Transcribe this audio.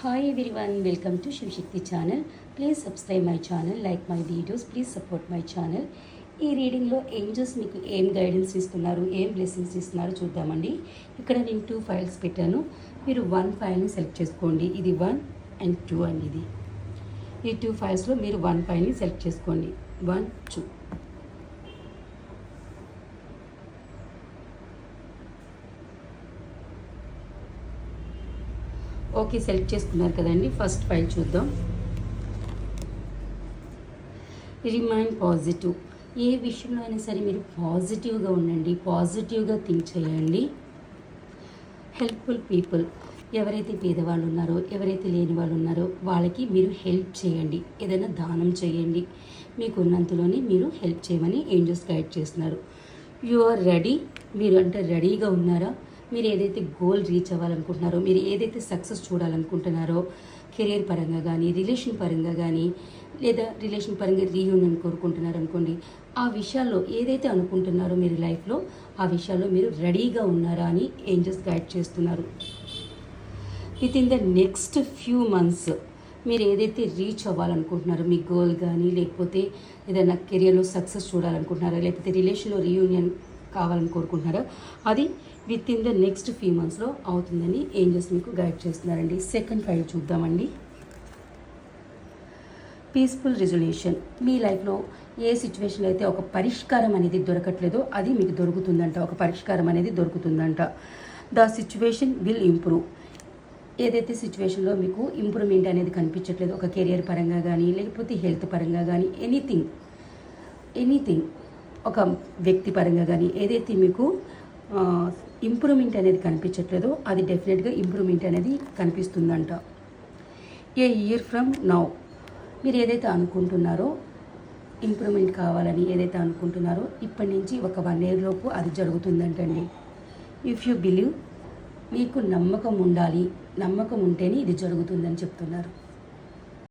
Hi one welcome to Shivashakti channel please subscribe my channel like my videos please support my channel ఈ రీడింగ్లో angels మీకు ఏం guidance ఇస్తున్నారు ఏం blessings ఇస్తున్నారు చూద్దామండి. ఇక్కడ నేను టూ ఫైల్స్ పెట్టాను. మీరు వన్ ఫైల్ని సెలెక్ట్ చేసుకోండి. ఇది వన్ అండ్ టూ అండి ఇది. ఈ టూ ఫైల్స్లో మీరు వన్ ఫైల్ని సెలెక్ట్ చేసుకోండి. వన్ టూ ఓకే సెలెక్ట్ చేసుకున్నారు కదండి. ఫస్ట్ ఫైల్ చూద్దాం. Remind positive. ఏ విషయంలో అయినా సరే మీరు పాజిటివ్గా ఉండండి. పాజిటివ్గా థింక్ చేయండి. Helpful people. ఎవరైతే పేదవాళ్ళు ఉన్నారో ఎవరైతే లేని వాళ్ళు ఉన్నారో వాళ్ళకి మీరు హెల్ప్ చేయండి. ఏదైనా దానం చేయండి. మీకు ఉన్నంతలోనే మీరు హెల్ప్ చేయమని ఏంజల్స్ గైడ్ చేస్తున్నారు. You are ready. మీరు అంటే రెడీగా ఉన్నారా? మీరు ఏదైతే గోల్ రీచ్ అవ్వాలనుకుంటున్నారో మీరు ఏదైతే సక్సెస్ చూడాలనుకుంటున్నారో కెరీర్ పరంగా కానీ రిలేషన్ పరంగా కానీ లేదా రిలేషన్ పరంగా రీయూనియన్ కోరుకుంటున్నారు అనుకోండి ఆ విషయాల్లో ఏదైతే అనుకుంటున్నారో మీరు లైఫ్లో ఆ విషయాల్లో మీరు రెడీగా ఉన్నారా అని ఏంజల్స్ గైడ్ చేస్తున్నారు. Within the next few months మీరు ఏదైతే రీచ్ అవ్వాలనుకుంటున్నారో మీ గోల్ కానీ లేకపోతే ఏదైనా కెరియర్లో సక్సెస్ చూడాలనుకుంటున్నారా లేకపోతే రిలేషన్లో రీయూనియన్ కావాలని కోరుకుంటున్నారో. అది within the next few మంత్స్లో అవుతుందని ఏంజల్స్ మీకు గైడ్ చేస్తున్నారండి. సెకండ్ ఫైల్ చూద్దామండి. పీస్ఫుల్ రిజల్యూషన్ మీ లైఫ్లో ఏ సిచ్యువేషన్లో అయితే ఒక పరిష్కారం అనేది దొరకట్లేదో అది మీకు దొరుకుతుందంట. ఒక పరిష్కారం అనేది దొరుకుతుందంట. ద సిచ్యువేషన్ విల్ ఇంప్రూవ్ ఏదైతే సిచ్యువేషన్లో మీకు ఇంప్రూవ్మెంట్ అనేది కనిపించట్లేదు ఒక కెరియర్ పరంగా కానీ లేకపోతే హెల్త్ పరంగా కానీ ఎనీథింగ్ ఎనీథింగ్ ఒక వ్యక్తి పరంగా కానీ ఏదైతే మీకు ఇంప్రూవ్మెంట్ అనేది కనిపించట్లేదో అది డెఫినెట్గా ఇంప్రూవ్మెంట్ అనేది కనిపిస్తుందంట. ఏ ఇయర్ ఫ్రమ్ నౌ మీరు ఏదైతే అనుకుంటున్నారో ఇంప్రూవ్మెంట్ కావాలని ఏదైతే అనుకుంటున్నారో ఇప్పటి నుంచి ఒక వన్ ఇయర్ లోపు అది జరుగుతుందంటండి. ఇఫ్ యూ బిలీవ్ మీకు నమ్మకం ఉండాలి. నమ్మకం ఉంటేనే ఇది జరుగుతుందని చెప్తున్నారు.